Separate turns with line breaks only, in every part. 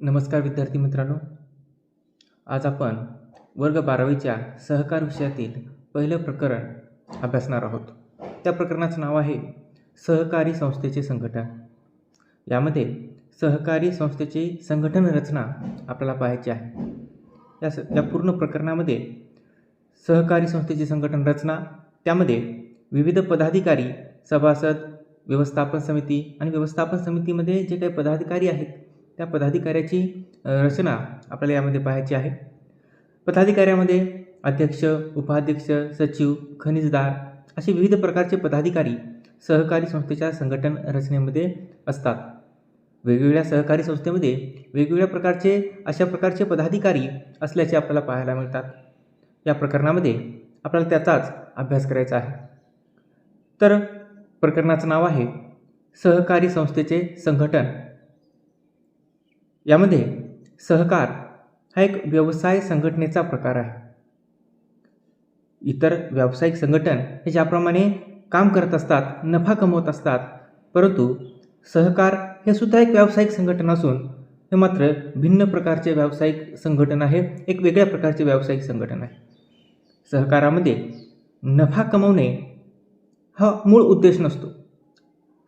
नमस्कार विद्यार्थी मित्रांनो. आज आपण वर्ग बारावीच्या सहकार विषयातील पहिलं प्रकरण अभ्यासणार आहोत. त्या प्रकरणाचं नाव आहे सहकारी संस्थेचे संघटन. यामध्ये सहकारी संस्थेची संघटन रचना आपल्याला पाहायची आहे. या स या पूर्ण प्रकरणामध्ये सहकारी संस्थेची संघटन रचना त्यामध्ये विविध पदाधिकारी सभासद व्यवस्थापन समिती आणि व्यवस्थापन समितीमध्ये जे काही पदाधिकारी आहेत त्या पदाधिकाऱ्याची रचना आपल्याला यामध्ये पाहायची आहे. पदाधिकाऱ्यामध्ये अध्यक्ष उपाध्यक्ष सचिव खनिजदार असे विविध प्रकारचे पदाधिकारी सहकारी संस्थेच्या संघटन रचनेमध्ये असतात. वेगवेगळ्या सहकारी संस्थेमध्ये वेगवेगळ्या प्रकारचे अशा प्रकारचे पदाधिकारी असल्याचे आपल्याला पाहायला मिळतात. या प्रकरणामध्ये आपल्याला त्याचाच अभ्यास करायचा आहे. तर प्रकरणाचं नाव आहे सहकारी संस्थेचे संघटन यामध्ये सहकार हा एक व्यवसाय संघटनेचा प्रकार आहे. इतर व्यावसायिक संघटन हे ज्याप्रमाणे काम करत असतात नफा कमवत असतात परंतु सहकार हे सुद्धा एक व्यावसायिक संघटन असून हे मात्र भिन्न प्रकारचे व्यावसायिक संघटन आहे एक वेगळ्या प्रकारचे व्यावसायिक संघटन आहे. सहकारामध्ये नफा कमवणे हा मूळ उद्देश नसतो.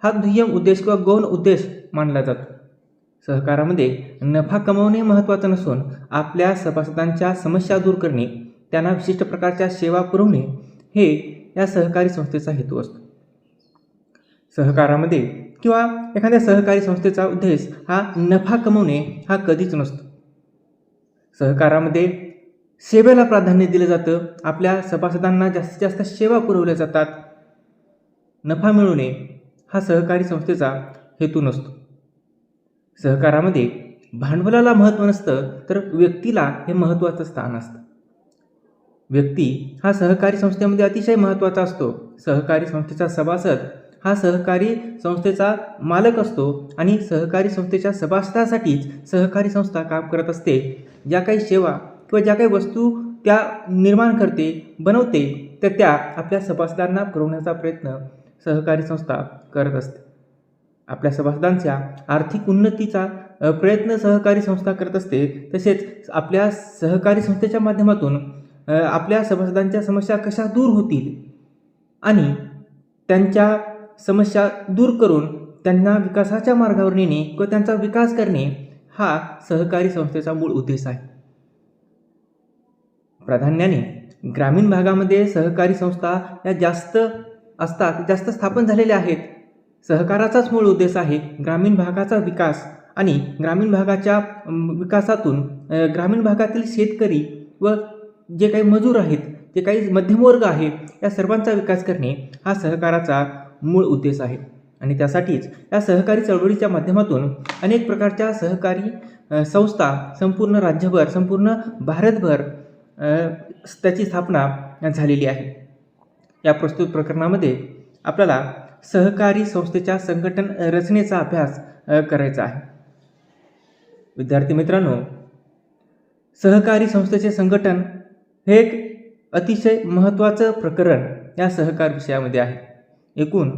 हा दुय्यम उद्देश किंवा गौण उद्देश मानला जातो. सहकारामध्ये नफा कमवणे महत्त्वाचं नसून आपल्या सभासदांच्या समस्या दूर करणे त्यांना विशिष्ट प्रकारच्या सेवा पुरवणे हे या सहकारी संस्थेचा हेतू असतो. सहकारामध्ये किंवा एखाद्या सहकारी संस्थेचा उद्देश हा नफा कमवणे हा कधीच नसतो. सहकारामध्ये सेवेला प्राधान्य दिलं जातं आपल्या सभासदांना जास्तीत जास्त सेवा पुरवल्या जातात. नफा मिळवणे हा सहकारी संस्थेचा हेतू नसतो. सहकारामध्ये भांडवलाला महत्त्व नसतं तर व्यक्तीला हे महत्त्वाचं स्थान असतं. व्यक्ती हा सहकारी संस्थेमध्ये अतिशय महत्त्वाचा असतो. सहकारी संस्थेचा सभासद हा सहकारी संस्थेचा मालक असतो आणि सहकारी संस्थेच्या सभासदासाठीच सहकारी संस्था काम करत असते. ज्या काही सेवा किंवा ज्या काही वस्तू त्या निर्माण करते बनवते तर त्या आपल्या सभासदांना पुरवण्याचा प्रयत्न सहकारी संस्था करत असते. आपल्या सभासदांच्या आर्थिक उन्नतीचा प्रयत्न सहकारी संस्था करत असते तसेच आपल्या सहकारी संस्थेच्या माध्यमातून आपल्या सभासदांच्या समस्या कशा दूर होतील आणि त्यांच्या समस्या दूर करून त्यांना विकासाच्या मार्गावर नेणे किंवा त्यांचा विकास करणे हा सहकारी संस्थेचा मूळ उद्देश आहे. प्राधान्याने ग्रामीण भागामध्ये सहकारी संस्था या जास्त असतात जास्त स्थापन झालेल्या आहेत. सहकाराचाच मूळ उद्देश आहे ग्रामीण भागाचा विकास आणि ग्रामीण भागाच्या विकासातून ग्रामीण भागातील शेतकरी व जे काही मजूर आहेत जे काही मध्यमवर्ग आहे या सर्वांचा विकास करणे हा सहकाराचा मूळ उद्देश आहे. आणि त्यासाठीच या सहकारी चळवळीच्या माध्यमातून अनेक प्रकारच्या सहकारी संस्था संपूर्ण राज्यभर संपूर्ण भारतभर त्याची स्थापना झालेली आहे. या प्रस्तुत प्रकरणामध्ये आपल्याला सहकारी संस्थेच्या संघटन रचनेचा अभ्यास करायचा आहे. विद्यार्थी मित्रांनो सहकारी संस्थेचे संघटन हे एक अतिशय महत्त्वाचं प्रकरण या सहकार विषयामध्ये आहे. एकूण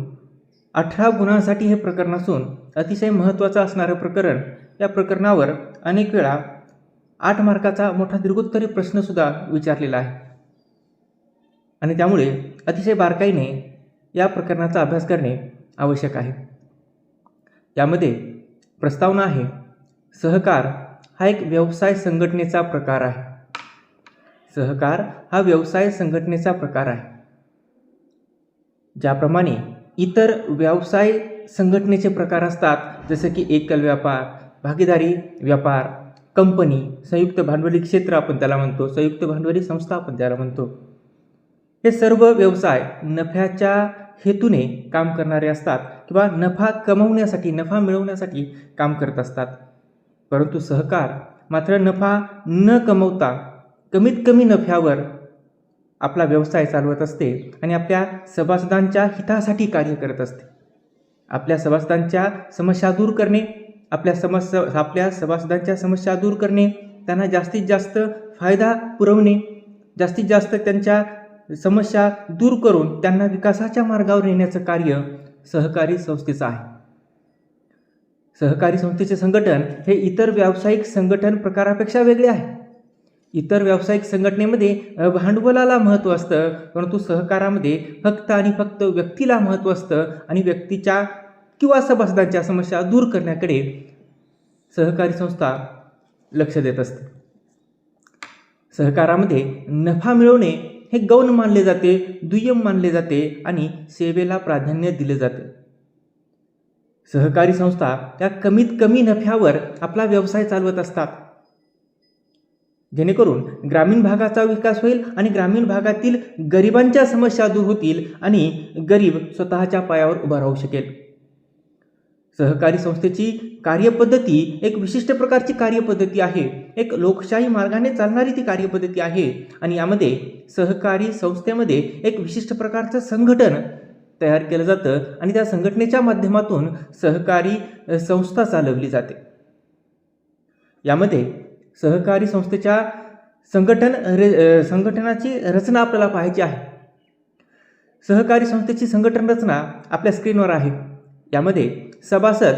अठरा गुणांसाठी हे प्रकरण असून अतिशय महत्त्वाचं असणारं प्रकरण या प्रकरणावर अनेक वेळा आठ मार्काचा मोठा दीर्घोत्तरी प्रश्नसुद्धा विचारलेला आहे. आणि त्यामुळे अतिशय बारकाईने या प्रकरणाचा अभ्यास करणे आवश्यक आहे. यामध्ये प्रस्तावना आहे सहकार हा एक व्यवसाय संघटनेचा प्रकार आहे. सहकार हा व्यवसाय संघटनेचा प्रकार आहे. ज्याप्रमाणे इतर व्यवसाय संघटनेचे प्रकार असतात जसं की एकल व्यापार भागीदारी व्यापार कंपनी संयुक्त भांडवली क्षेत्र आपण त्याला म्हणतो संयुक्त भांडवली संस्था आपण त्याला म्हणतो. हे सर्व व्यवसाय नफ्याच्या हेतूने काम करणारे असतात किंवा नफा कमवण्यासाठी नफा मिळवण्यासाठी काम करत असतात. परंतु सहकार मात्र नफा न कमवता कमीत कमी नफ्यावर आपला व्यवसाय चालवत असते आणि आपल्या सभासदांच्या हितासाठी कार्य करत असते. आपल्या सभासदांच्या समस्या दूर करणे आपल्या समस्या आपल्या सभासदांच्या समस्या दूर करणे त्यांना जास्तीत जास्त फायदा पुरवणे जास्तीत जास्त त्यांच्या समस्या दूर करून त्यांना विकासाच्या मार्गावर नेण्याचं कार्य सहकारी संस्थेचं आहे. सहकारी संस्थेचे संघटन हे इतर व्यावसायिक संघटन प्रकारापेक्षा वेगळे आहे. इतर व्यावसायिक संघटनेमध्ये भांडवलाला महत्त्व असतं परंतु सहकारामध्ये फक्त आणि फक्त व्यक्तीला महत्त्व असतं आणि व्यक्तीच्या किंवा सभासदांच्या समस्या दूर करण्याकडे सहकारी संस्था लक्ष देत असते. सहकारामध्ये नफा मिळवणे हे गौण मानले जाते दुय्यम मानले जाते आणि सेवेला प्राधान्य दिले जाते. सहकारी संस्था त्या कमीत कमी नफ्यावर आपला व्यवसाय चालवत असतात. जेणेकरून ग्रामीण भागाचा विकास होईल आणि ग्रामीण भागातील गरिबांच्या समस्या दूर होतील आणि गरीब स्वतःच्या पायावर उभा राहू शकेल. सहकारी संस्थेची कार्यपद्धती एक विशिष्ट प्रकारची कार्यपद्धती आहे. एक लोकशाही मार्गाने चालणारी ती कार्यपद्धती आहे आणि यामध्ये सहकारी संस्थेमध्ये एक विशिष्ट प्रकारचं संघटन तयार केलं जातं आणि त्या संघटनेच्या माध्यमातून सहकारी संस्था चालवली जाते. यामध्ये सहकारी संस्थेच्या संघटन रे संघटनाची रचना आपल्याला पाहायची आहे. सहकारी संस्थेची संघटन रचना आपल्या स्क्रीनवर आहे. यामध्ये सभासद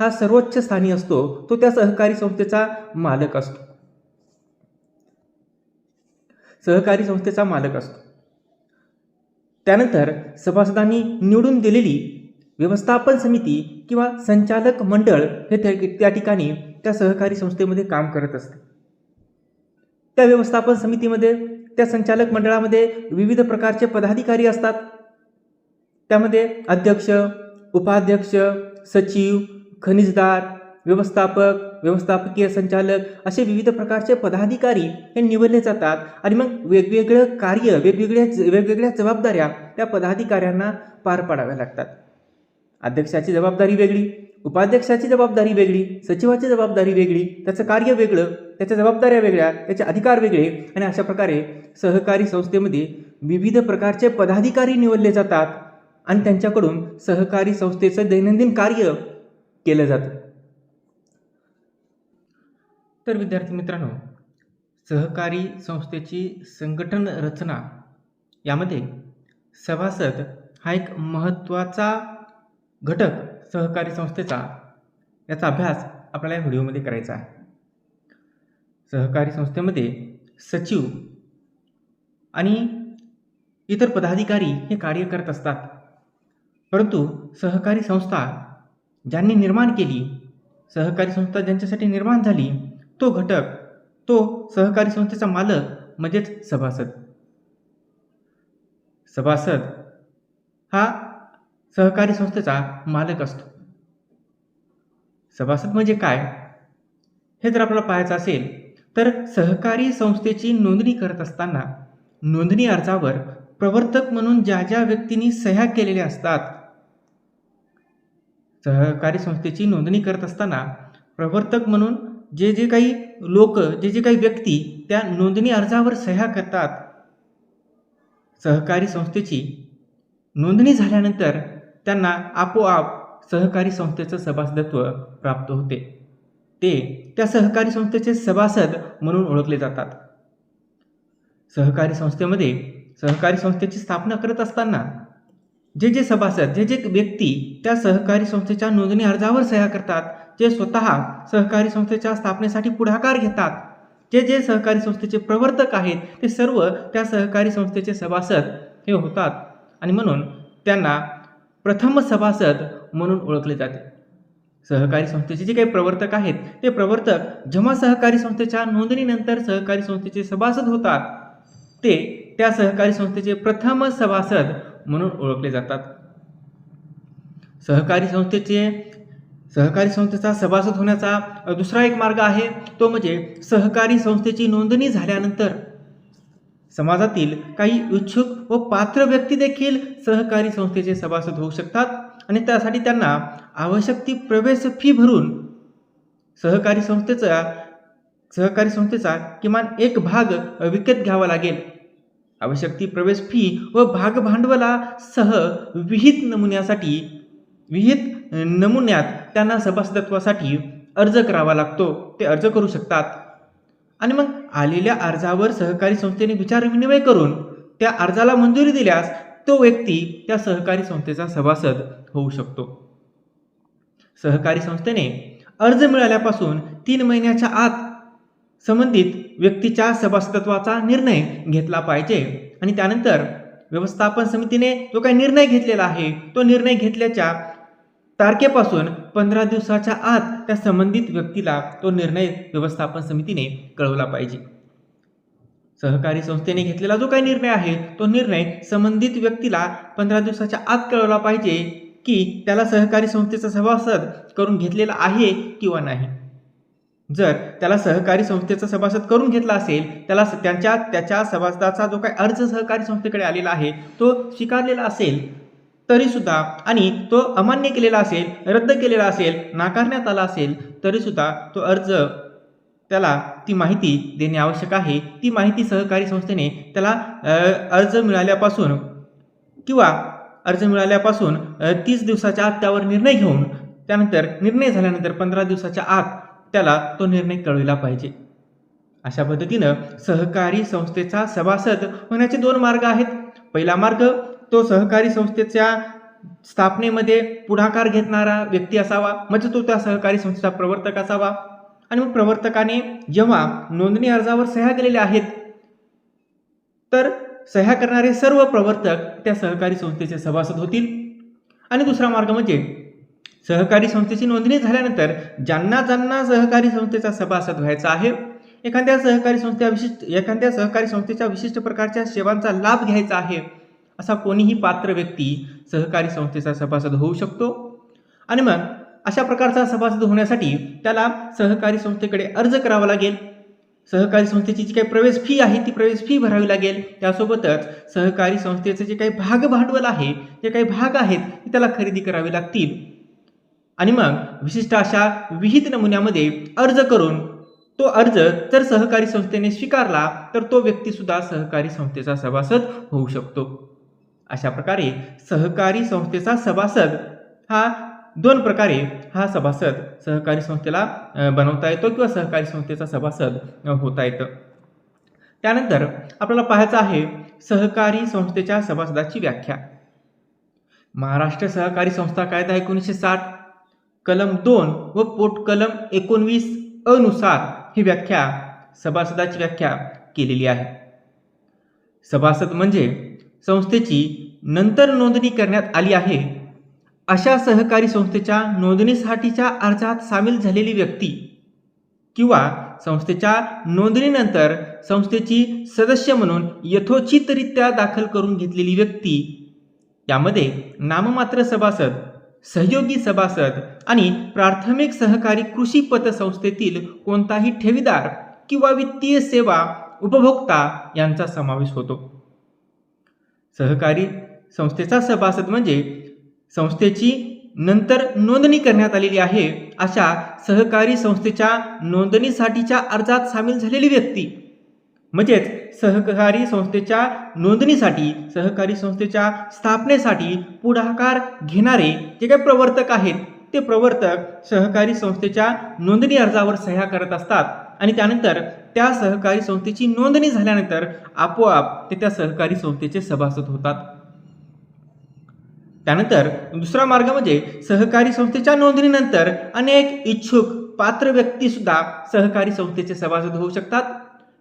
हा सर्वोच्च स्थानी असतो. तो त्या सहकारी संस्थेचा मालक असतो. सहकारी संस्थेचा मालक असतो. त्यानंतर सभासदांनी निवडून दिलेली व्यवस्थापन समिती किंवा संचालक मंडळ हे त्या त्या ठिकाणी त्या सहकारी संस्थेमध्ये काम करत असते. त्या व्यवस्थापन समितीमध्ये त्या संचालक मंडळामध्ये विविध प्रकारचे पदाधिकारी असतात. त्यामध्ये अध्यक्ष उपाध्यक्ष सचिव खनिजदार व्यवस्थापक व्यवस्थापकीय संचालक असे विविध प्रकारचे पदाधिकारी हे निवडले जातात आणि मग वेगवेगळं कार्य वेगवेगळ्या वेगवेगळ्या जबाबदाऱ्या त्या पदाधिकाऱ्यांना पार पाडाव्या लागतात. अध्यक्षाची जबाबदारी वेगळी उपाध्यक्षाची जबाबदारी वेगळी सचिवाची जबाबदारी वेगळी त्याचं कार्य वेगळं त्याच्या जबाबदाऱ्या वेगळ्या त्याचे अधिकार वेगळे आणि अशा प्रकारे सहकारी संस्थेमध्ये विविध प्रकारचे पदाधिकारी निवडले जातात. आणि त्यांच्याकडून सहकारी संस्थेचं दैनंदिन कार्य केलं जातं. तर विद्यार्थी मित्रांनो सहकारी संस्थेची संघटन रचना यामध्ये सभासद हा एक महत्त्वाचा घटक सहकारी संस्थेचा याचा अभ्यास आपल्याला या व्हिडिओमध्ये करायचा आहे. सहकारी संस्थेमध्ये सचिव आणि इतर पदाधिकारी हे कार्य करत असतात. परंतु सहकारी संस्था ज्यांनी निर्माण केली सहकारी संस्था ज्यांच्यासाठी निर्माण झाली तो घटक तो सहकारी संस्थेचा मालक म्हणजेच सभासद. सभासद हा सहकारी संस्थेचा मालक असतो. सभासद म्हणजे काय? हे जर आपल्याला पाहायचं असेल तर सहकारी संस्थेची नोंदणी करत असताना नोंदणी अर्जावर प्रवर्तक म्हणून ज्या ज्या व्यक्तींनी सह्या केलेल्या असतात सहकारी संस्थेची नोंदणी करत असताना प्रवर्तक म्हणून जे जे काही लोक जे जे काही व्यक्ती त्या नोंदणी अर्जावर सह्या करतात सहकारी संस्थेची नोंदणी झाल्यानंतर त्यांना आपोआप सहकारी संस्थेचं सभासदत्व प्राप्त होते. ते त्या सहकारी संस्थेचे सभासद म्हणून ओळखले जातात. सहकारी संस्थेमध्ये सहकारी संस्थेची स्थापना करत असताना जे जे सभासद जे जे व्यक्ती त्या सहकारी संस्थेच्या नोंदणी अर्जावर सह्या करतात जे स्वतः सहकारी संस्थेच्या स्थापनेसाठी पुढाकार घेतात जे जे सहकारी संस्थेचे प्रवर्तक आहेत ते सर्व त्या सहकारी संस्थेचे सभासद हे होतात. आणि म्हणून त्यांना प्रथम सभासद म्हणून ओळखले जाते. सहकारी संस्थेचे जे काही प्रवर्तक आहेत ते प्रवर्तक जेव्हा सहकारी संस्थेच्या नोंदणीनंतर सहकारी संस्थेचे सभासद होतात ते त्या सहकारी संस्थेचे प्रथम सभासद म्हणून ओळखले जातात. सहकारी संस्थेचे सहकारी संस्थेचा सभासद होण्याचा दुसरा एक मार्ग आहे तो म्हणजे सहकारी संस्थेची नोंदणी झाल्यानंतर. समाजातील काही इच्छुक व पात्र व्यक्ती देखील सहकारी संस्थेचे सभासद होऊ शकतात आणि त्यासाठी त्यांना आवश्यक ती प्रवेश फी भरून सहकारी संस्थेचा सहकारी संस्थेचा किमान एक भाग विकत घ्यावा लागेल. आवश्यक ती प्रवेश फी व भागभांडवलासह विहित नमुन्यासाठी विहित नमुन्यात त्यांना सभासदत्वासाठी अर्ज करावा लागतो. ते अर्ज करू शकतात. आणि मग आलेल्या अर्जावर सहकारी संस्थेने विचारविनिमय करून त्या अर्जाला मंजुरी दिल्यास तो व्यक्ती त्या सहकारी संस्थेचा सभासद होऊ शकतो. सहकारी संस्थेने अर्ज मिळाल्यापासून तीन महिन्याच्या आत संबंधित व्यक्तीच्या सभासदत्वाचा निर्णय घेतला पाहिजे. आणि त्यानंतर व्यवस्थापन समितीने जो काही निर्णय घेतलेला आहे तो निर्णय घेतल्याच्या तारखेपासून पंधरा दिवसाच्या आत त्या संबंधित व्यक्तीला तो निर्णय व्यवस्थापन समितीने कळवला पाहिजे. सहकारी संस्थेने घेतलेला जो काही निर्णय आहे तो निर्णय संबंधित व्यक्तीला पंधरा दिवसाच्या आत कळवला पाहिजे की त्याला सहकारी संस्थेचा सभासद करून घेतलेला आहे किंवा नाही. जर त्याला सहकारी संस्थेचा सभासद करून घेतला असेल त्याला स- त्यांच्या त्याच्या सभासदाचा जो काही अर्ज सहकारी संस्थेकडे आलेला आहे तो स्वीकारलेला असेल तरीसुद्धा आणि तो अमान्य केलेला असेल रद्द केलेला असेल नाकारण्यात आला असेल तरीसुद्धा तो अर्ज त्याला ती माहिती देणे आवश्यक आहे. ती माहिती सहकारी संस्थेने त्याला अर्ज मिळाल्यापासून किंवा अर्ज मिळाल्यापासून तीस दिवसाच्या आत त्यावर निर्णय घेऊन त्यानंतर निर्णय झाल्यानंतर पंधरा दिवसाच्या आत त्याला तो निर्णय कळविला पाहिजे. अशा पद्धतीनं सहकारी संस्थेचा सभासद होण्याचे दोन मार्ग आहेत. पहिला मार्ग तो सहकारी संस्थेच्या स्थापनेमध्ये पुढाकार घेतणारा व्यक्ती असावा म्हणजे तो त्या सहकारी संस्थेचा प्रवर्तक असावा. आणि मग प्रवर्तकाने जेव्हा नोंदणी अर्जावर सह्या केलेल्या आहेत तर सह्या करणारे सर्व प्रवर्तक त्या सहकारी संस्थेचे सभासद होतील. आणि दुसरा मार्ग म्हणजे सहकारी संस्थेची नोंदणी झाल्यानंतर ज्यांना ज्यांना सहकारी संस्थेचा सभासद व्हायचा आहे एखाद्या सहकारी संस्थे विशिष्ट एखाद्या सहकारी संस्थेच्या विशिष्ट प्रकारच्या सेवांचा लाभ घ्यायचा आहे असा कोणीही पात्र व्यक्ती सहकारी संस्थेचा सभासद होऊ शकतो. आणि मग अशा प्रकारचा सभासद होण्यासाठी त्याला सहकारी संस्थेकडे अर्ज करावा लागेल. सहकारी संस्थेची जी काही प्रवेश फी आहे ती प्रवेश फी भरावी लागेल. त्यासोबतच सहकारी संस्थेचे जे काही भाग भांडवल आहे जे काही भाग आहेत ते त्याला खरेदी करावे लागतील. आणि मग विशिष्ट अशा विहित नमुन्यामध्ये अर्ज करून तो अर्ज जर सहकारी संस्थेने स्वीकारला तर तो व्यक्तीसुद्धा सहकारी संस्थेचा सभासद होऊ शकतो. अशा प्रकारे सहकारी संस्थेचा सभासद हा दोन प्रकारे हा सभासद सहकारी संस्थेला बनवता येतो किंवा सहकारी संस्थेचा सभासद होता येतं. त्यानंतर आपल्याला पाहायचं आहे सहकारी संस्थेच्या सभासदाची व्याख्या. महाराष्ट्र सहकारी संस्था कायदा एकोणीसशे साठ कलम दोन व पोट कलम एकोणवीस अनुसार ही व्याख्या सभासदाची व्याख्या केलेली आहे. सभासद म्हणजे संस्थेची नंतर नोंदणी करण्यात आली आहे. अशा सहकारी संस्थेच्या नोंदणीसाठीच्या अर्जात सामील झालेली व्यक्ती किंवा संस्थेच्या नोंदणीनंतर संस्थेची सदस्य म्हणून यथोचितरित्या दाखल करून घेतलेली व्यक्ती यामध्ये नाममात्र सभासद सहयोगी सभासद आणि प्राथमिक सहकारी कृषी पतसंस्थेतील कोणताही ठेवीदार किंवा वित्तीय सेवा उपभोक्ता यांचा समावेश होतो. सहकारी संस्थेचा सभासद म्हणजे संस्थेची नंतर नोंदणी करण्यात आलेली आहे अशा सहकारी संस्थेच्या नोंदणीसाठीच्या अर्जात सामील झालेली व्यक्ती. म्हणजेच सहकारी संस्थेच्या नोंदणीसाठी सहकारी संस्थेच्या स्थापनेसाठी पुढाकार घेणारे जे काही प्रवर्तक आहेत ते प्रवर्तक सहकारी संस्थेच्या नोंदणी अर्जावर सह्या करत असतात आणि त्यानंतर त्या सहकारी संस्थेची नोंदणी झाल्यानंतर आपोआप ते त्या सहकारी संस्थेचे सभासद होतात. त्यानंतर दुसरा मार्ग म्हणजे सहकारी संस्थेच्या नोंदणीनंतर अनेक इच्छुक पात्र व्यक्ती सुद्धा सहकारी संस्थेचे सभासद होऊ शकतात.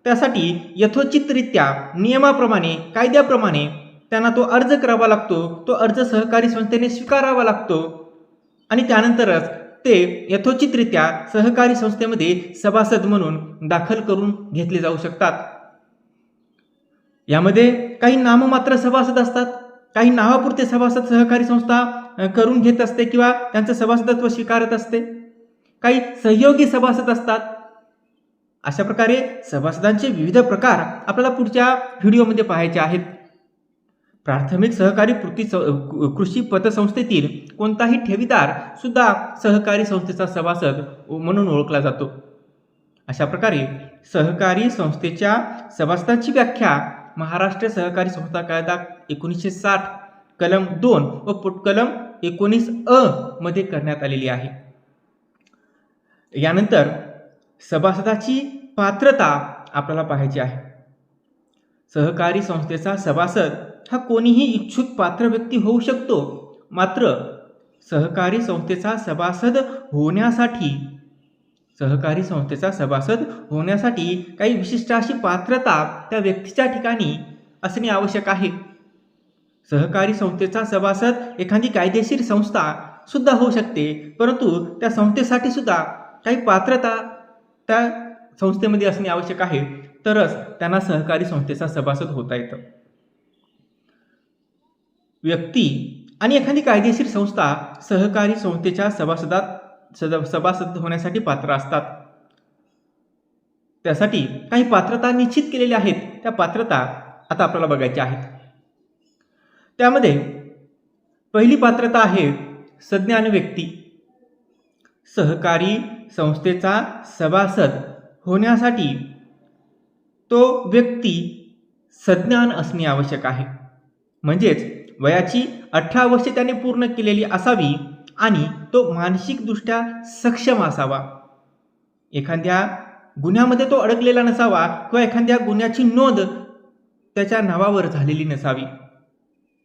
त्यासाठी यथोचितरित्या नियमाप्रमाणे कायद्याप्रमाणे त्यांना तो अर्ज करावा लागतो. तो अर्ज सहकारी संस्थेने स्वीकारावा लागतो. आणि त्यानंतरच ते यथोचितरित्या सहकारी संस्थेमध्ये सभासद म्हणून दाखल करून घेतले जाऊ शकतात. यामध्ये काही नाममात्र सभासद असतात. काही नावापुरते सभासद सहकारी संस्था करून घेत असते किंवा त्यांचं सभासदत्व स्वीकारत असते. काही सहयोगी सभासद असतात. अशा प्रकारे सभासदांचे विविध प्रकार आपल्याला पुढच्या व्हिडिओमध्ये पाहायचे आहेत. प्राथमिक सहकारी कृती कृषी पतसंस्थेतील कोणताही ठेवीदार सुद्धा सहकारी संस्थेचा सभासद म्हणून ओळखला जातो. अशा प्रकारे सहकारी संस्थेच्या सभासदांची व्याख्या महाराष्ट्र सहकारी संस्था कायदा एकोणीसशे साठ कलम दोन व कलम एकोणीस अ मध्ये करण्यात आलेली आहे. यानंतर सभासदाची पात्रता आपल्याला पाहायची आहे. सहकारी संस्थेचा सभासद हा कोणीही इच्छुक पात्र व्यक्ती होऊ शकतो. मात्र सहकारी संस्थेचा सभासद होण्यासाठी सहकारी संस्थेचा सभासद होण्यासाठी काही विशिष्ट अशी पात्रता त्या व्यक्तीच्या ठिकाणी असणे आवश्यक आहे. सहकारी संस्थेचा सभासद एखादी कायदेशीर संस्था सुद्धा होऊ शकते परंतु त्या संस्थेसाठी सुद्धा काही पात्रता त्या संस्थेमध्ये असणे आवश्यक आहे तरच त्यांना सहकारी संस्थेचा सभासद होता येतं. व्यक्ती आणि एखादी कायदेशीर संस्था सहकारी संस्थेच्या सभासदात सद सभासद होण्यासाठी पात्र असतात. त्यासाठी काही पात्रता निश्चित केलेल्या आहेत त्या पात्रता आता आपल्याला बघायच्या आहेत. त्यामध्ये पहिली पात्रता आहे सज्ञान व्यक्ती. सहकारी संस्थेचा सभासद होण्यासाठी तो व्यक्ती सज्ञान असणे आवश्यक आहे. म्हणजेच वयाची अठरा वर्षे त्याने पूर्ण केलेली असावी आणि तो मानसिकदृष्ट्या सक्षम असावा. एखाद्या गुन्ह्यामध्ये तो अडकलेला नसावा किंवा एखाद्या गुन्ह्याची नोंद त्याच्या नावावर झालेली नसावी.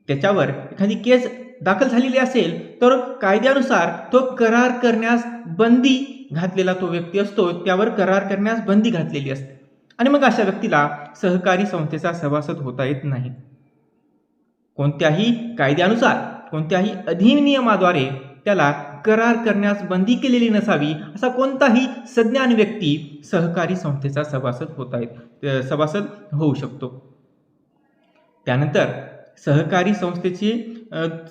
त्याच्यावर एखादी केस दाखल झालेली असेल तर कायद्यानुसार तो करार करण्यास बंदी घातलेला तो व्यक्ती असतो त्यावर करार करण्यास बंदी घातलेली असते. आणि मग अशा व्यक्तीला सहकारी संस्थेचा सभासद होता येत नाही. कोणत्याही कायद्यानुसार कोणत्याही अधिनियमाद्वारे त्याला करार करण्यास बंदी केलेली नसावी असा कोणताही सज्ञान व्यक्ती सहकारी संस्थेचा सभासद होता येत सभासद होऊ शकतो. त्यानंतर सहकारी संस्थेची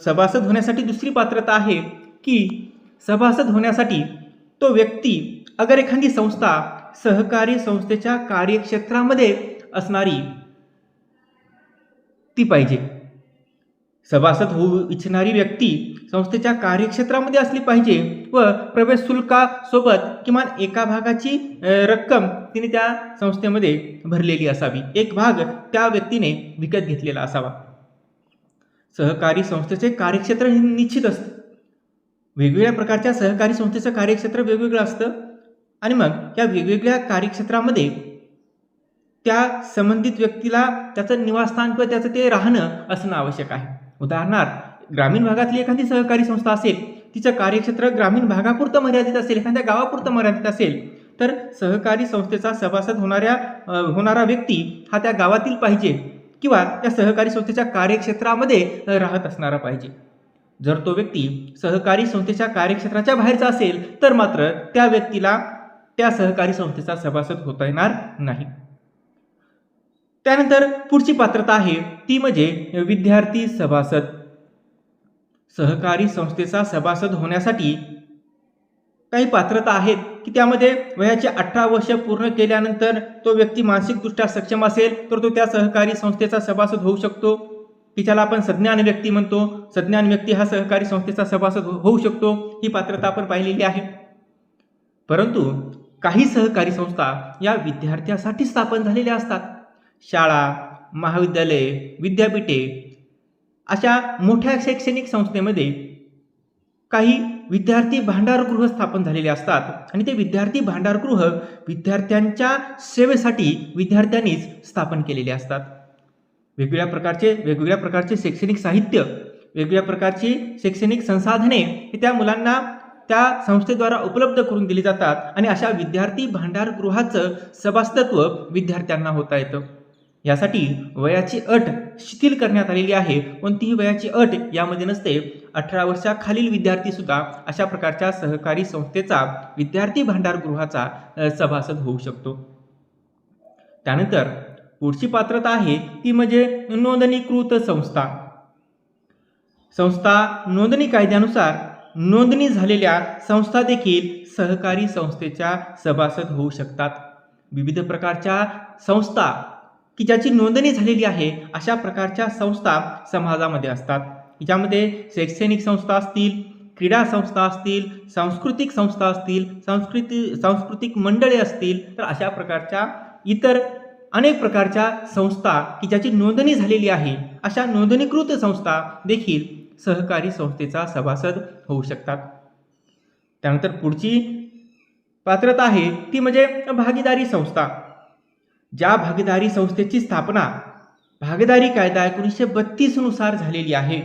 सभासद होण्यासाठी दुसरी पात्रता आहे की सभासद होण्यासाठी तो व्यक्ती अगर एखादी संस्था सहकारी संस्थेच्या कार्यक्षेत्रामध्ये असणारी ती पाहिजे. सभासद होऊ इच्छिणारी व्यक्ती संस्थेच्या कार्यक्षेत्रामध्ये असली पाहिजे व प्रवेश शुल्कासोबत किमान एका भागाची रक्कम तिने त्या संस्थेमध्ये भरलेली असावी. एक भाग त्या व्यक्तीने विकत घेतलेला असावा. सहकारी संस्थेचे कार्यक्षेत्र निश्चित असतं. वेगवेगळ्या प्रकारच्या सहकारी संस्थेचं कार्यक्षेत्र वेगवेगळं असतं. आणि मग या वेगवेगळ्या कार्यक्षेत्रामध्ये त्या संबंधित व्यक्तीला त्याचं निवासस्थान किंवा त्याचं ते राहणं असणं आवश्यक आहे. उदाहरणार्थ ग्रामीण भागातली एखादी सहकारी संस्था असेल तिचं कार्यक्षेत्र ग्रामीण भागापुरतं मर्यादित असेल एखाद्या गावापुरतं मर्यादित असेल तर सहकारी संस्थेचा सभासद होणाऱ्या होणारा व्यक्ती हा त्या गावातील पाहिजे किंवा त्या सहकारी संस्थेच्या कार्यक्षेत्रामध्ये राहत असणारा पाहिजे. जर तो व्यक्ती सहकारी संस्थेच्या कार्यक्षेत्राच्या बाहेरचा असेल तर मात्र त्या व्यक्तीला त्या सहकारी संस्थेचा सभासद होता येणार नाही. त्यानंतर पुढची पात्रता आहे ती म्हणजे विद्यार्थी सभासद. सहकारी संस्थेचा सभासद होण्यासाठी काही पात्रता आहेत की त्यामध्ये वयाचे अठरा वर्ष पूर्ण केल्यानंतर तो व्यक्ती मानसिकदृष्ट्या सक्षम असेल तर तो त्या सहकारी संस्थेचा सभासद होऊ शकतो. की ज्याला आपण सज्ञान व्यक्ती म्हणतो सज्ञान व्यक्ती हा सहकारी संस्थेचा सभासद हो- होऊ शकतो ही पात्रता आपण पाहिलेली आहे. परंतु काही सहकारी संस्था या विद्यार्थ्यासाठी स्थापन झालेल्या असतात. शाळा महाविद्यालये विद्यापीठे अशा मोठ्या शैक्षणिक संस्थेमध्ये काही विद्यार्थी भांडारगृह स्थापन झालेले असतात आणि ते विद्यार्थी भांडारगृह विद्यार्थ्यांच्या सेवेसाठी विद्यार्थ्यांनीच स्थापन केलेले असतात. वेगवेगळ्या प्रकारचे वेगवेगळ्या प्रकारचे शैक्षणिक साहित्य वेगवेगळ्या प्रकारची शैक्षणिक संसाधने ही त्या मुलांना त्या संस्थेद्वारा उपलब्ध करून दिली जातात आणि अशा विद्यार्थी भांडारगृहाचं सभासदत्व विद्यार्थ्यांना होता येतं. यासाठी वयाची अट शिथिल करण्यात आलेली आहे. कोणतीही वयाची अट यामध्ये नसते. अठरा वर्षाखालील विद्यार्थीसुद्धा अशा प्रकारच्या सहकारी संस्थेचा विद्यार्थी भांडारगृहाचा सभासद होऊ शकतो. त्यानंतर पुढची पात्रता आहे ती म्हणजे नोंदणीकृत संस्था. संस्था नोंदणी कायद्यानुसार नोंदणी झालेल्या संस्था देखील सहकारी संस्थेच्या सभासद होऊ शकतात. विविध प्रकारच्या संस्था की ज्याची नोंदणी झालेली आहे अशा प्रकारच्या संस्था समाजामध्ये असतात. ज्यामध्ये शैक्षणिक संस्था असतील क्रीडा संस्था असतील सांस्कृतिक संस्था असतील सांस्कृतिक सांस्कृतिक मंडळे असतील तर अशा प्रकारच्या इतर अनेक प्रकारच्या संस्था की ज्याची नोंदणी झालेली आहे अशा नोंदणीकृत संस्था देखील सहकारी संस्थेचा सभासद होऊ शकतात. त्यानंतर पुढची पात्रता आहे ती म्हणजे भागीदारी संस्था. ज्या भागीदारी संस्थेची स्थापना भागीदारी कायदा एकोणीसशे बत्तीसनुसार झालेली आहे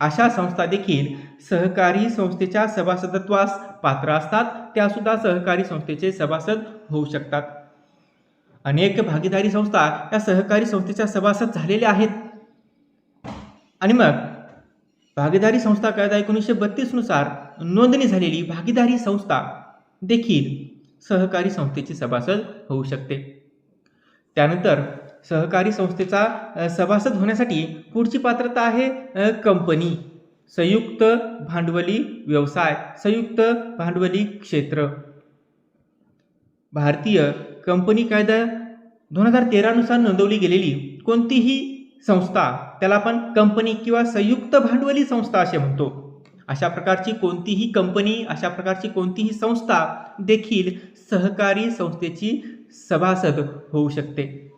अशा संस्था देखील सहकारी संस्थेच्या सभासदत्वास पात्र असतात त्यासुद्धा सहकारी संस्थेचे सभासद होऊ शकतात. अनेक भागीदारी संस्था या सहकारी संस्थेच्या सभासद झालेल्या आहेत. आणि मग भागीदारी संस्था कायदा एकोणीसशे बत्तीसनुसार नोंदणी झालेली भागीदारी संस्था देखील सहकारी संस्थेची सभासद होऊ शकते. त्यानंतर सहकारी संस्थेचा सभासद होण्यासाठी पुढची पात्रता आहे कंपनी संयुक्त भांडवली व्यवसाय संयुक्त भांडवली क्षेत्र. भारतीय कंपनी कायदा दोन हजार तेरानुसार नोंदवली गेलेली कोणतीही संस्था त्याला आपण कंपनी किंवा संयुक्त भांडवली संस्था असे म्हणतो. अशा प्रकारची कोणतीही कंपनी अशा प्रकारची कोणतीही संस्था देखील सहकारी संस्थेची सभासद होऊ शकते.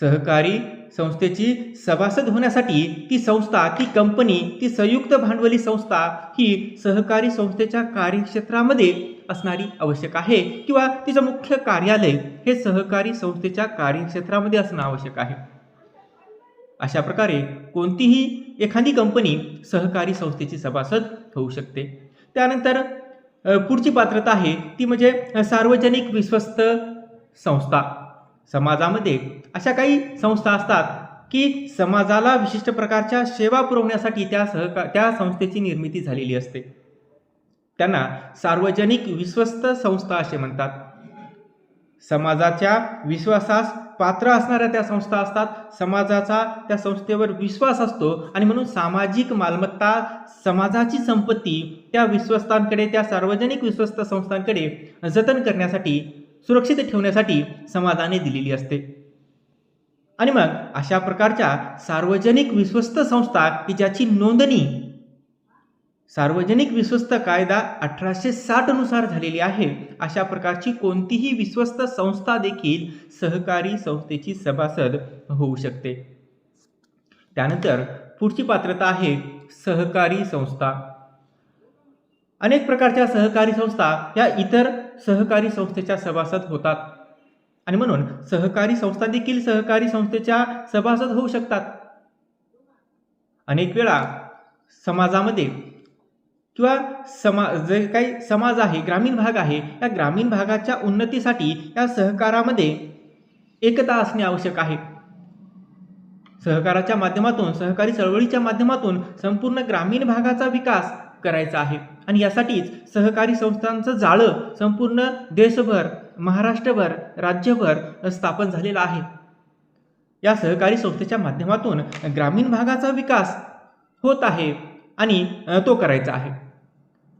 सहकारी संस्थेची सभासद होण्यासाठी ती संस्था ती कंपनी ती संयुक्त भांडवली संस्था ही सहकारी संस्थेच्या कार्यक्षेत्रामध्ये असणारी आवश्यक आहे किंवा तिचं मुख्य कार्यालय हे सहकारी संस्थेच्या कार्यक्षेत्रामध्ये असणं आवश्यक आहे. अशा प्रकारे कोणतीही एखादी कंपनी सहकारी संस्थेची सभासद होऊ शकते. त्यानंतर पुढची पात्रता आहे ती म्हणजे सार्वजनिक विश्वस्त संस्था. समाजामध्ये अशा काही संस्था असतात की समाजाला विशिष्ट प्रकारच्या सेवा पुरवण्यासाठी त्या सहका त्या संस्थेची निर्मिती झालेली असते. त्यांना सार्वजनिक विश्वस्त संस्था असे म्हणतात. समाजाच्या विश्वासास पात्र असणाऱ्या त्या संस्था असतात. समाजाचा त्या संस्थेवर विश्वास असतो आणि म्हणून सामाजिक मालमत्ता समाजाची संपत्ती त्या विश्वस्तांकडे त्या सार्वजनिक विश्वस्त संस्थांकडे जतन करण्यासाठी सुरक्षित ठेवण्यासाठी समाजाने दिलेली असते. आणि मग अशा प्रकारच्या सार्वजनिक विश्वस्त संस्था की ज्याची नोंदणी सार्वजनिक विश्वस्त कायदा अठराशे साठनुसार झालेली आहे अशा प्रकारची कोणतीही विश्वस्त संस्था देखील सहकारी संस्थेची सभासद होऊ शकते. त्यानंतर पुढची पात्रता आहे सहकारी संस्था. अनेक प्रकारच्या सहकारी संस्था या इतर सहकारी संस्थेच्या सभासद होतात. आणि म्हणून सहकारी संस्था देखील सहकारी संस्थेच्या सभासद होऊ शकतात. अनेक वेळा समाजामध्ये किंवा समा जे काही समाज आहे ग्रामीण भाग आहे या ग्रामीण भागाच्या उन्नतीसाठी या सहकारामध्ये एकता असणे आवश्यक आहे. सहकाराच्या माध्यमातून सहकारी चळवळीच्या माध्यमातून संपूर्ण ग्रामीण भागाचा विकास करायचा आहे. आणि यासाठीच सहकारी संस्थांचं जाळं संपूर्ण देशभर महाराष्ट्रभर राज्यभर स्थापन झालेलं आहे. या सहकारी संस्थेच्या माध्यमातून ग्रामीण भागाचा विकास होत आहे आणि तो करायचा आहे.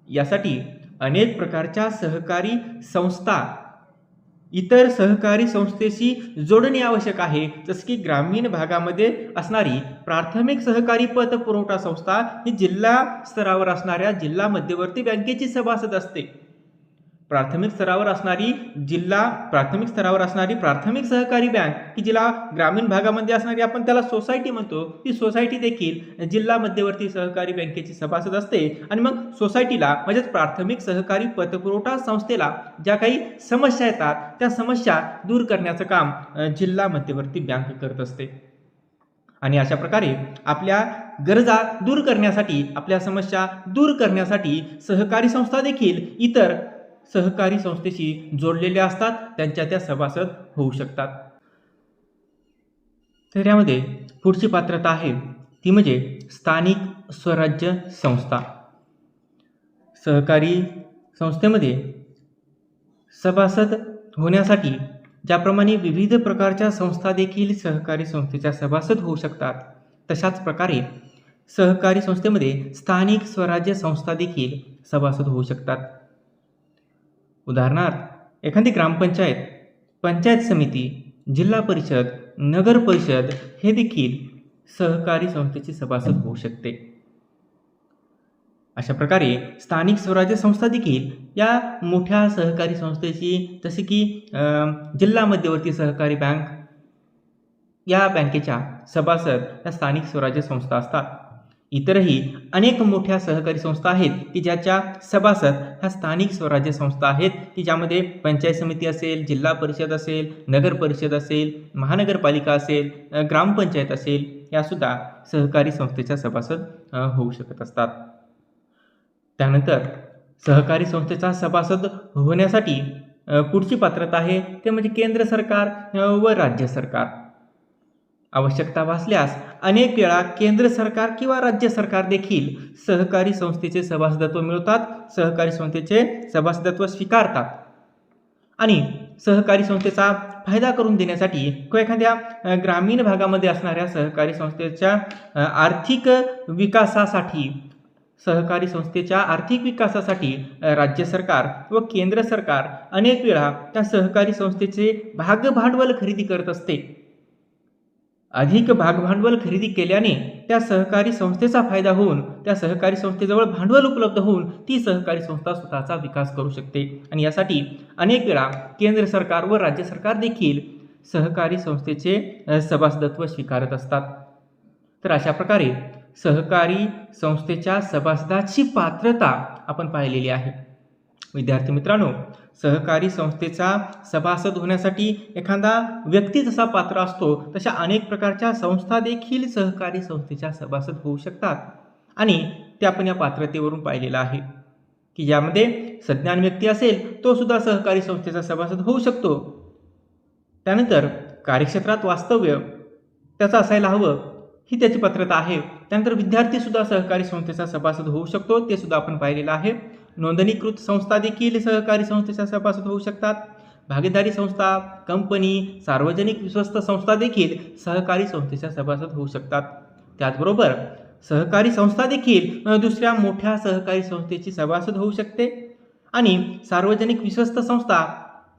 यासाठी अनेक प्रकारच्या सहकारी संस्था इतर सहकारी संस्थेशी जोडणे आवश्यक आहे. जसं की ग्रामीण भागामध्ये असणारी प्राथमिक सहकारी पत पुरवठा संस्था ही जिल्हा स्तरावर असणाऱ्या जिल्हा मध्यवर्ती बँकेची सभासद असते. प्राथमिक स्तरावर असणारी जिल्हा प्राथमिक स्तरावर असणारी प्राथमिक सहकारी बँक की जिला ग्रामीण भागामध्ये असणारी आपण त्याला सोसायटी म्हणतो. ती सोसायटी देखील जिल्हा मध्यवर्ती सहकारी बँकेची सभासद असते. आणि मग सोसायटीला म्हणजेच प्राथमिक सहकारी पतपुरवठा संस्थेला ज्या काही समस्या येतात त्या समस्या दूर करण्याचं काम जिल्हा मध्यवर्ती बँक करत असते. आणि अशा प्रकारे आपल्या गरजा दूर करण्यासाठी आपल्या समस्या दूर करण्यासाठी सहकारी संस्था देखील इतर सहकारी संस्थेशी जोडलेल्या असतात त्यांच्या त्या सभासद होऊ शकतात. तर यामध्ये पुढची पात्रता आहे ती म्हणजे स्थानिक स्वराज्य संस्था. सहकारी संस्थेमध्ये सभासद होण्यासाठी ज्याप्रमाणे विविध प्रकारच्या संस्था देखील सहकारी संस्थेच्या सभासद होऊ शकतात तशाच प्रकारे सहकारी संस्थेमध्ये स्थानिक स्वराज्य संस्था देखील सभासद होऊ शकतात. उदाहरणार्थ एखादी ग्रामपंचायत पंचायत समिती जिल्हा परिषद नगर परिषद हे देखील सहकारी संस्थेचे सभासद होऊ शकते. अशा प्रकारे स्थानिक स्वराज्य संस्था देखील या मोठ्या सहकारी संस्थेची जसे की जिल्हा मध्यवर्ती सहकारी बँक या बँकेच्या सभासद या स्थानिक स्वराज्य संस्था असतात. इतरही अनेक मोठ्या सहकारी संस्था आहेत की ज्याच्या सभासद ह्या स्थानिक स्वराज्य संस्था आहेत की ज्यामध्ये पंचायत समिती असेल जिल्हा परिषद असेल नगर परिषद असेल महानगरपालिका असेल ग्रामपंचायत असेल यासुद्धा सहकारी संस्थेच्या सभासद होऊ शकत असतात. त्यानंतर सहकारी संस्थेचा सभासद होण्यासाठी पुढची पात्रता आहे ते म्हणजे केंद्र सरकार व राज्य सरकार. आवश्यकता भासल्यास अनेक वेळा केंद्र सरकार किंवा राज्य सरकार देखील सहकारी संस्थेचे सभासदत्व मिळवतात सहकारी संस्थेचे सभासदत्व स्वीकारतात. आणि सहकारी संस्थेचा फायदा करून देण्यासाठी किंवा एखाद्या ग्रामीण भागामध्ये असणाऱ्या सहकारी संस्थेच्या आर्थिक विकासासाठी सहकारी संस्थेच्या आर्थिक विकासासाठी राज्य सरकार व केंद्र सरकार अनेक वेळा त्या सहकारी संस्थेचे भागभांडवल खरेदी करत असते. अधिक भागभांडवल खरेदी केल्याने त्या सहकारी संस्थेचा फायदा होऊन त्या सहकारी संस्थेजवळ भांडवल उपलब्ध होऊन ती सहकारी संस्था स्वतःचा विकास करू शकते. आणि यासाठी अनेक वेळा केंद्र सरकार व राज्य सरकार देखील सहकारी संस्थेचे सभासदत्व स्वीकारत असतात. तर अशा प्रकारे सहकारी संस्थेच्या सभासदाची पात्रता आपण पाहिलेली आहे. विद्यार्थी मित्रांनो सहकारी संस्थेचा सभासद होण्यासाठी एखादा व्यक्ती जसा पात्र असतो तशा अनेक प्रकारच्या संस्था देखील सहकारी संस्थेच्या सभासद होऊ शकतात. आणि ते आपण या पात्रतेवरून पाहिलेलं आहे. की यामध्ये सज्ञान व्यक्ती असेल तो सुद्धा सहकारी संस्थेचा सभासद होऊ शकतो. त्यानंतर कार्यक्षेत्रात वास्तव्य त्याचं असायला हवं ही त्याची पात्रता आहे. त्यानंतर विद्यार्थीसुद्धा सहकारी संस्थेचा सभासद होऊ शकतो ते सुद्धा आपण पाहिलेलं आहे. नोंदणीकृत संस्था देखील सहकारी संस्थेच्या सभासद होऊ शकतात. भागीदारी संस्था कंपनी सार्वजनिक विश्वस्त संस्था देखील सहकारी संस्थेच्या सभासद होऊ शकतात. त्याचबरोबर सहकारी संस्था देखील दुसऱ्या मोठ्या सहकारी संस्थेची सभासद होऊ शकते. आणि सार्वजनिक विश्वस्त संस्था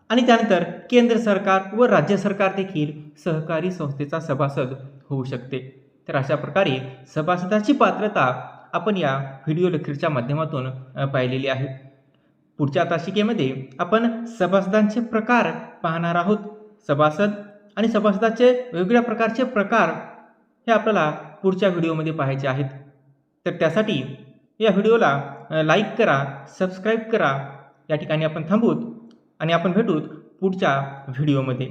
आणि त्यानंतर केंद्र सरकार व राज्य सरकार देखील सहकारी संस्थेचा सभासद होऊ शकते. तर अशा प्रकारे सभासदाची पात्रता आपण या व्हिडिओ लेक्चरच्या माध्यमातून पाहिलेली आहे पुढच्या तासिकेमध्ये आपण सभासदांचे प्रकार पाहणार आहोत. सभासद आणि सभासदाचे वेगवेगळ्या प्रकारचे प्रकार हे आपल्याला पुढच्या व्हिडिओमध्ये पाहायचे आहेत. तर त्यासाठी या व्हिडिओला लाईक करा सबस्क्राईब करा. या ठिकाणी आपण थांबूत आणि आपण भेटूत पुढच्या व्हिडिओमध्ये